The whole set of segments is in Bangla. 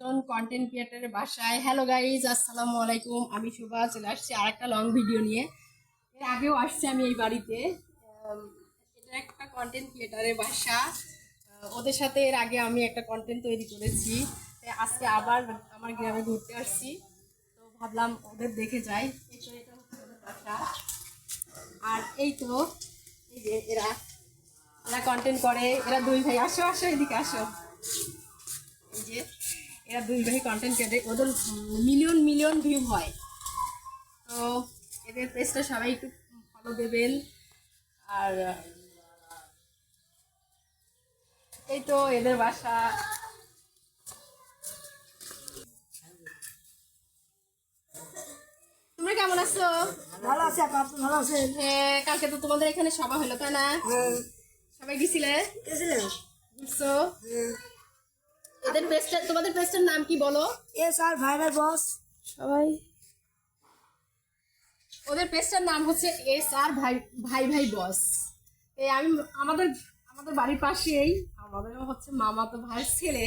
জন কন্টেন্ট ক্রিয়েটারের বাসায়। হ্যালো গাইজ আসসালামু আলাইকুম। আমি শুভা, চলে আসছি আর একটা লং ভিডিও নিয়ে। এর আগেও আসছি আমি এই বাড়িতে। এটা একটা কন্টেন্ট ক্রিয়েটারের বাসা। ওদের সাথে এর আগে আমি একটা কন্টেন্ট তৈরি করেছি। আজকে আবার আমার গ্রামে ঘুরতে আসছি। তো ভাবলাম ওদের দেখে যাই। এটা ওদের বাসা। আর এই তো, এই যে এরা এরা কন্টেন্ট করে। এরা দুই ভাই, আসো আসো, এদিকে আসো। এই যে এরা দুই ভাই কন্টেন্ট করে ওদের মিলিয়ন মিলিয়ন ভিউ হয়। তো এদের পেজটা সবাই একটু ফলো দেবেন। আর এই তো এদের বাসা। তোমরা কেমন আছো? ভালো আছে ভালো আছেন? হ্যাঁ কালকে তো তোমাদের এখানে সভা হলো তাই না? হ্যাঁ। সবাই গেছিলে? গেছিলেন বুঝছ হ্যাঁ। এদের পেজটা তোমাদের পেজটার নাম কি বলো? এ স্যার ভাই ভাই বস সবাই। ওদের পেজটার নাম হচ্ছে এস আর ভাই ভাই ভাই বস এই আমি আমাদের আমাদের বাড়ির পাশেই আমাদের হচ্ছে মামা তো ভাইয়ের ছেলে।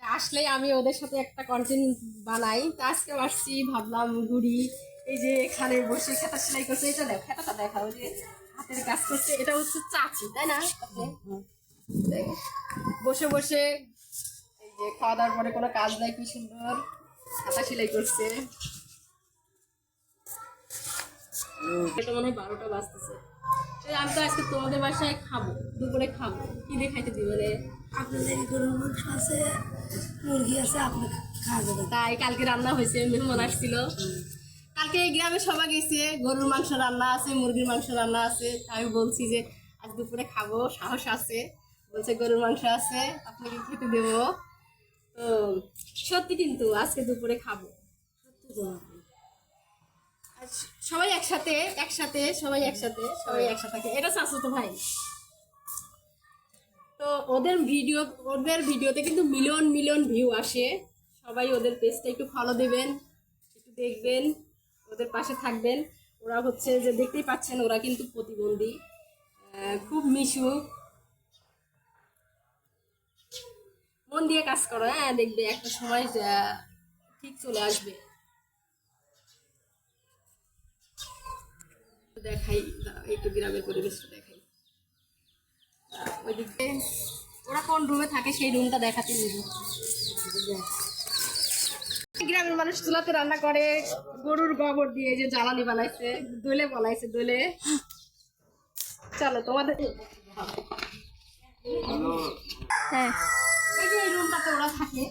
তা আসলেই আমি ওদের সাথে একটা কন্টেন্ট বানাই। তা আজকে আসছি ভাবলাম ঘুরি। এই যে এখানে বসে খেতা সেলাই করছে এটা দেখ খেতাটা দেখা ওই যে হাতের কাজ করছে। এটা হচ্ছে চাচি তাই না? বসে বসে যে খাওয়া দাওয়ার পরে কোনো কাজ নাই কি সুন্দর খাতা সেলাই করছে। এটা মনে হয় বারোটা বাজতেছে। আমি তো আজকে তোমাদের বাসায় খাব দুপুরে খাব। কি দিয়ে খাইতে দিবে রে আপনাদের গরুর মাংস আছে মুরগি আছে আপনি খাওয়া যাবেন তাই কালকে রান্না হয়েছে মেহমান আসছিল। কালকে এই গ্রামে সবাই গেছে গরুর মাংস রান্না আছে মুরগির মাংস রান্না আছে। আমি বলছি যে আজ দুপুরে খাব সাহস আছে। বলছে গরুর মাংস আছে আপনাকে খেতে দেবো। সত্যি কিন্তু আজকে দুপুরে খাব। সবাই একসাথে একসাথে, সবাই একসাথে সবাই একসাথে থাকে। এটা তো ভাই। তো ওদের ভিডিও, ওদের ভিডিওতে কিন্তু মিলিয়ন মিলিয়ন ভিউ আসে। সবাই ওদের পেজটা একটু ফলো দেবেন, একটু দেখবেন, ওদের পাশে থাকবেন। ওরা হচ্ছে যে দেখতেই পাচ্ছেন, ওরা কিন্তু প্রতিবন্ধী। খুব মিশুক। মন দিয়ে কাজ করো হ্যাঁ দেখবে একটা সময় ঠিক চলে আসবে। দেখাই একটু গ্রামের পরিবেশটা দেখাই। ওইদিকে ওরা কোন রুমে থাকে সেই রুমটা দেখাতে নিব। গ্রামের মানুষ চুলাতে রান্না করে, গরুর গোবর দিয়ে যে জ্বালানি বানাইছে, দোলে বানাইছে, দোলে। চলো, তোমাদের হ্যাঁ। এই যে এই রুমটাতে ওরা থাকে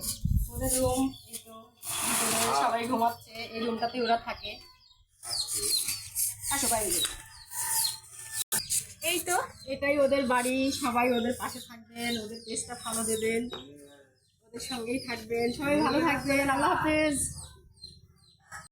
ওদের রুম তো সবাই ঘুমাচ্ছে এই রুমটাতে ওরা থাকে। আসো বাইরে এই তো এটাই ওদের বাড়ি সবাই ওদের পাশে থাকবেন ওদের পেজটা ভালো দেবেন ওদের সঙ্গেই থাকবেন। সবাই ভালো থাকবেন আল্লাহ হাফেজ।